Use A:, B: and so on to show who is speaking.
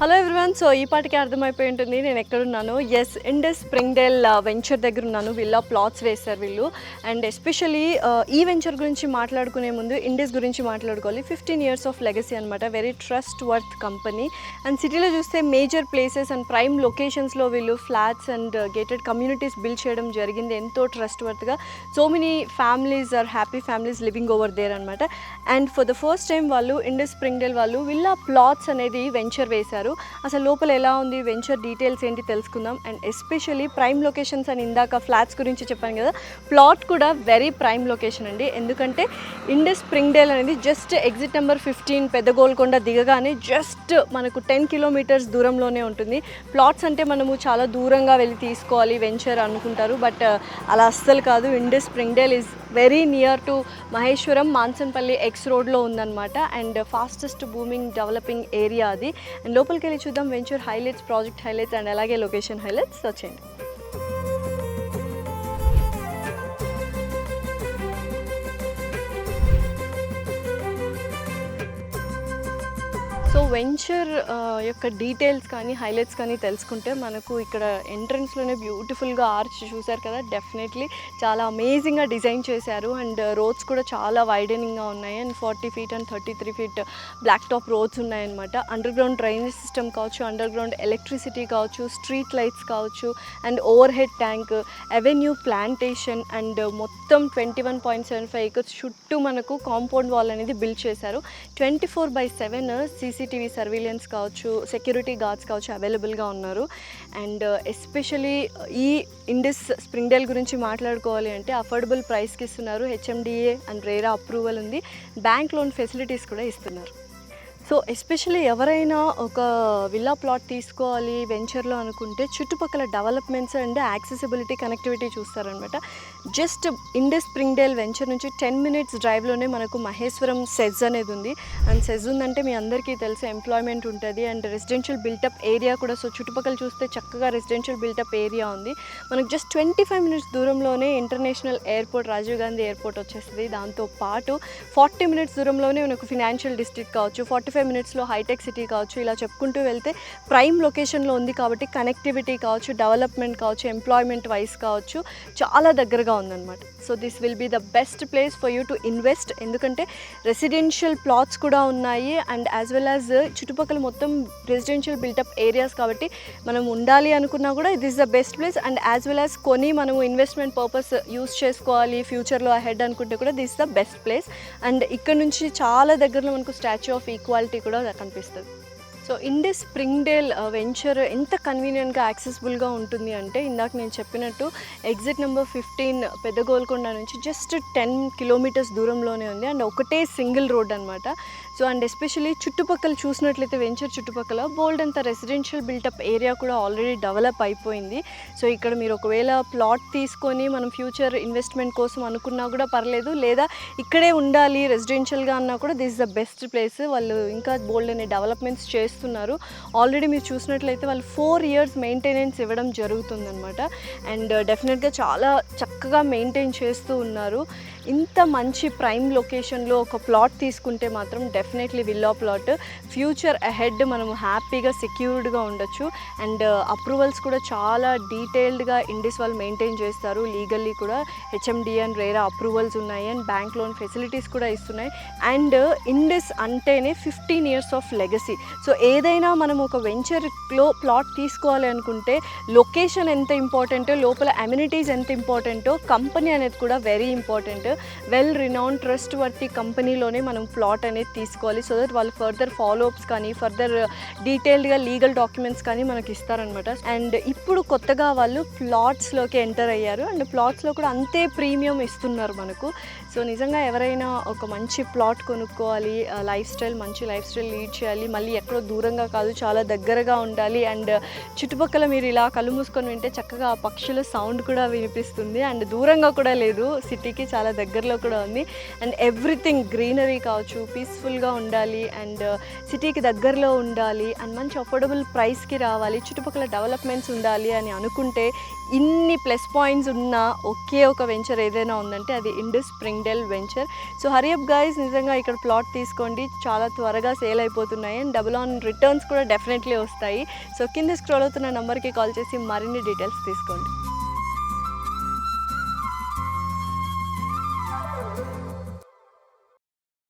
A: Hello everyone so ఈ పాటికి అర్థమైపోయి ఉంటుంది నేను ఎక్కడున్నాను? ఎస్ ఇండస్ స్ప్రింగ్డేల్ వెంచర్ దగ్గర ఉన్నాను వీళ్ళ ప్లాట్స్ వేశారు వీళ్ళు. అండ్ ఎస్పెషలీ uh, ఈ వెంచర్ గురించి మాట్లాడుకునే ముందు ఇండస్ గురించి మాట్లాడుకోవాలి. ఫిఫ్టీన్ ఇయర్స్ ఆఫ్ లెగసీ అనమాట very trust worth company and సిటీలో చూస్తే మేజర్ ప్లేసెస్ అండ్ ప్రైమ్ లొకేషన్స్లో వీళ్ళు flats and gated communities build చేయడం జరిగింది ఎంతో trust వర్త్గా so many families are happy families living over there అనమాట and for the first time వాళ్ళు ఇండస్ స్ప్రింగ్డేల్ వాళ్ళు వీళ్ళ ప్లాట్స్ అనేది వెంచర్ వేశారు. అసలు లోపల ఎలా ఉంది వెంచర్ డీటెయిల్స్ ఏంటి తెలుసుకుందాం. అండ్ ఎస్పెషల్లీ ప్రైమ్ లొకేషన్స్ అని ఇందాక ఫ్లాట్స్ గురించి చెప్పాను కదా ప్లాట్ కూడా వెరీ ప్రైమ్ లొకేషన్ అండి. ఎందుకంటే ఇండస్ స్ప్రింగ్డేల్ అనేది జస్ట్ ఎగ్జిట్ నెంబర్ ఫిఫ్టీన్ పెద్ద గోల్కొండ దిగగానే జస్ట్ మనకు టెన్ కిలోమీటర్స్ దూరంలోనే ఉంటుంది. ప్లాట్స్ అంటే మనము చాలా దూరంగా వెళ్ళి తీసుకోవాలి వెంచర్ అనుకుంటారు. బట్ uh, అలా అస్సలు కాదు. Indus Springdale is very near to Maheshwaram Mansanpalli X రోడ్లో ఉందన్నమాట. And fastest booming developing area అది. అండ్ లోపలికి వెళ్ళి చూద్దాం. Venture highlights project highlights and అలాగే లొకేషన్ హైలైట్స్ వచ్చేయండి సో వెంచర్ యొక్క డీటెయిల్స్ కానీ హైలైట్స్ కానీ తెలుసుకుంటే మనకు ఇక్కడ ఎంట్రన్స్లోనే బ్యూటిఫుల్గా ఆర్చ్ చూశారు కదా డెఫినెట్లీ చాలా అమేజింగ్గా డిజైన్ చేశారు. అండ్ రోడ్స్ కూడా చాలా వైడెనింగ్గా ఉన్నాయి. And forty feet and thirty three feet black top roads ఉన్నాయన్నమాట. అండర్ గ్రౌండ్ డ్రైనేజ్ సిస్టమ్ కావచ్చు అండర్ గ్రౌండ్ ఎలక్ట్రిసిటీ కావచ్చు స్ట్రీట్ లైట్స్ కావచ్చు and over head tank avenue plantation and మొత్తం twenty one point seven five acres చుట్టూ మనకు compound wall అనేది build చేశారు. Twenty four by seven CCTV surveillance కావచ్చు security guards కావచ్చు అవైలబుల్గా ఉన్నారు. అండ్ ఎస్పెషలీ ఈ ఇండస్ స్ప్రింగ్డేల్ గురించి మాట్లాడుకోవాలి అంటే అఫోర్డబుల్ ప్రైస్కి ఇస్తున్నారు. హెచ్ఎండిఏ అండ్ రేరా అప్రూవల్ ఉంది. బ్యాంక్ లోన్ ఫెసిలిటీస్ కూడా ఇస్తున్నారు. సో ఎస్పెషల్లీ ఎవరైనా ఒక విల్లా ప్లాట్ తీసుకోవాలి వెంచర్లో అనుకుంటే చుట్టుపక్కల డెవలప్మెంట్స్ అండ్ యాక్సెసిబిలిటీ కనెక్టివిటీ చూస్తారనమాట. జస్ట్ ఇండస్ స్ప్రింగ్డేల్ వెంచర్ నుంచి టెన్ మినిట్స్ డ్రైవ్లోనే మనకు మహేశ్వరం సెజ్ అనేది ఉంది. అండ్ సెజ్ ఉందంటే మీ అందరికీ తెలిసే ఎంప్లాయ్మెంట్ ఉంటుంది and residential built up area కూడా సో చుట్టుపక్కల చూస్తే చక్కగా రెసిడెన్షియల్ బిల్టప్ ఏరియా ఉంది. మనకు జస్ట్ ట్వంటీ ఫైవ్ మినిట్స్ దూరంలోనే international airport Rajiv Gandhi airport వచ్చేస్తుంది. దాంతో పాటు ఫార్టీ మినిట్స్ దూరంలోనే మనకు ఫినాన్షియల్ డిస్ట్రిక్ట్ కావచ్చు ఫార్టీ ఫైవ్ మినిట్స్లో హైటెక్ సిటీ కావచ్చు ఇలా చెప్పుకుంటూ వెళ్తే ప్రైమ్ లొకేషన్లో ఉంది కాబట్టి కనెక్టివిటీ కావచ్చు డెవలప్మెంట్ కావచ్చు ఎంప్లాయ్మెంట్ వైస్ కావచ్చు చాలా దగ్గరగా ఉందన్నమాట. So this will be the best place for you to invest ఎందుకంటే రెసిడెన్షియల్ ప్లాట్స్ కూడా ఉన్నాయి అండ్ యాజ్ వెల్ యాజ్ చుట్టుపక్కల మొత్తం రెసిడెన్షియల్ బిల్టప్ ఏరియాస్ కాబట్టి మనం ఉండాలి అనుకున్నా కూడా this the best place and as well as కొని మనము ఇన్వెస్ట్మెంట్ పర్పస్ యూస్ చేసుకోవాలి ఫ్యూచర్లో అహెడ్ అనుకుంటే కూడా this the best place and ఇక్కడ నుంచి చాలా దగ్గరలో మనకు స్టాచ్యూ ఆఫ్ ఈక్వాలిటీ క్వాలిటీ కూడా కనిపిస్తుంది. సో ఇండస్ స్ప్రింగ్డేల్ వెంచర్ ఎంత కన్వీనియంట్గా యాక్సెసిబుల్గా ఉంటుంది అంటే ఇందాక నేను చెప్పినట్టు ఎగ్జిట్ నెంబర్ ఫిఫ్టీన్ పెద్ద గోల్కొండ నుంచి జస్ట్ టెన్ కిలోమీటర్స్ దూరంలోనే ఉంది. అండ్ ఒకటే సింగిల్ రోడ్ అనమాట సో అండ్ ఎస్పెషలీ చుట్టుపక్కల చూసినట్లయితే వెంచర్ చుట్టుపక్కల బోల్డ్ అంత రెసిడెన్షియల్ బిల్టప్ ఏరియా కూడా ఆల్రెడీ డెవలప్ అయిపోయింది. సో ఇక్కడ మీరు ఒకవేళ ప్లాట్ తీసుకొని మనం ఫ్యూచర్ ఇన్వెస్ట్మెంట్ కోసం అనుకున్నా కూడా పర్లేదు. లేదా ఇక్కడే ఉండాలి రెసిడెన్షియల్గా అన్నా కూడా దిస్ ద బెస్ట్ ప్లేస్ వాళ్ళు ఇంకా బోల్డ్ అనే డెవలప్మెంట్స్ చేస్తున్నారు. ఆల్రెడీ మీరు చూసినట్లయితే వాళ్ళు ఫోర్ ఇయర్స్ మెయింటెనెన్స్ ఇవ్వడం జరుగుతుందనమాట అండ్ డెఫినెట్గా uh, చాలా చక్కగా మెయింటైన్ చేస్తూ ఉన్నారు. ఇంత మంచి ప్రైమ్ లొకేషన్లో ఒక ప్లాట్ తీసుకుంటే మాత్రం definitely villa plot future ahead మనం హ్యాపీగా సెక్యూర్డ్గా ఉండొచ్చు. అండ్ అప్రూవల్స్ uh, కూడా చాలా డీటెయిల్డ్గా ఇండిస్ వాళ్ళు మెయింటైన్ చేస్తారు. లీగల్లీ కూడా హెచ్ఎండి అండ్ రేరా అప్రూవల్స్ ఉన్నాయి. అండ్ బ్యాంక్ లోన్ ఫెసిలిటీస్ కూడా ఇస్తున్నాయి. అండ్ ఇండిస్ uh, అంటేనే fifteen years of legacy so ఏదైనా మనం ఒక వెంచర్లో ప్లాట్ తీసుకోవాలి అనుకుంటే లొకేషన్ ఎంత ఇంపార్టెంటో లోపల అమ్యూనిటీస్ ఎంత ఇంపార్టెంటో కంపెనీ అనేది కూడా very important. Well renown trustworthy కంపెనీలోనే మనం ప్లాట్ అనేది తీసుకోవాలి. సో దట్ వాళ్ళు ఫర్దర్ ఫాలోఅప్స్ కానీ ఫర్దర్ డీటెయిల్డ్గా లీగల్ డాక్యుమెంట్స్ కానీ మనకి ఇస్తారనమాట. అండ్ ఇప్పుడు కొత్తగా వాళ్ళు ప్లాట్స్లోకి ఎంటర్ అయ్యారు. అండ్ ప్లాట్స్లో కూడా అంతే ప్రీమియం ఇస్తున్నారు మనకు. సో నిజంగా ఎవరైనా ఒక మంచి ప్లాట్ కొనుక్కోవాలి లైఫ్ స్టైల్ మంచి లైఫ్ స్టైల్ లీడ్ చేయాలి మళ్ళీ ఎక్కడో దూరంగా కాదు చాలా దగ్గరగా ఉండాలి. అండ్ చుట్టుపక్కల మీరు ఇలా కళ్ళు మూసుకొని వింటే చక్కగా ఆ పక్షుల సౌండ్ కూడా వినిపిస్తుంది. అండ్ దూరంగా కూడా లేదు సిటీకి చాలా దగ్గరలో కూడా ఉంది. అండ్ ఎవ్రీథింగ్ గ్రీనరీ కావచ్చు పీస్ఫుల్గా ఉండాలి. అండ్ సిటీకి దగ్గరలో ఉండాలి. అండ్ మంచి అఫోర్డబుల్ ప్రైస్కి రావాలి. చుట్టుపక్కల డెవలప్మెంట్స్ ఉండాలి అని అనుకుంటే ఇన్ని ప్లస్ పాయింట్స్ ఉన్న ఒకే ఒక వెంచర్ ఏదైనా ఉందంటే అది Indus Springdale venture. So hurry up guys నిజంగా ఇక్కడ ప్లాట్ తీసుకోండి. చాలా త్వరగా సేల్ అయిపోతున్నాయి. అండ్ డబుల్ ఆన్ రిటర్న్స్ కూడా డెఫినెట్లీ వస్తాయి. సో కింద స్క్రోల్ అవుతున్న నెంబర్కి కాల్ చేసి మరిన్ని డీటెయిల్స్ తీసుకోండి.